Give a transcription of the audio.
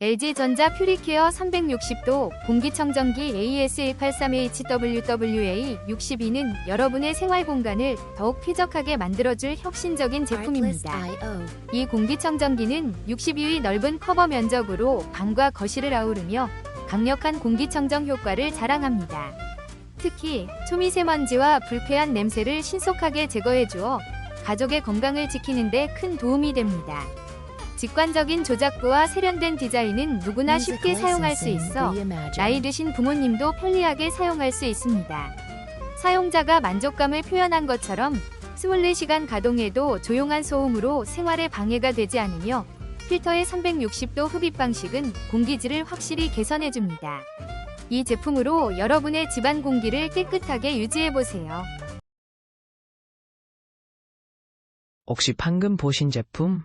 LG전자 퓨리케어 360도 공기청정기 AS183HWWA 62는 여러분의 생활 공간을 더욱 쾌적하게 만들어줄 혁신적인 제품입니다. 이 공기청정기는 62의 넓은 커버 면적으로 방과 거실을 아우르며 강력한 공기청정 효과를 자랑합니다. 특히 초미세먼지와 불쾌한 냄새를 신속하게 제거해 주어 가족의 건강을 지키는 데 큰 도움이 됩니다. 직관적인 조작부와 세련된 디자인은 누구나 쉽게 사용할 수 있어 나이 드신 부모님도 편리하게 사용할 수 있습니다. 사용자가 만족감을 표현한 것처럼 24시간 가동해도 조용한 소음으로 생활에 방해가 되지 않으며 필터의 360도 흡입 방식은 공기질을 확실히 개선해 줍니다. 이 제품으로 여러분의 집안 공기를 깨끗하게 유지해 보세요. 혹시 방금 보신 제품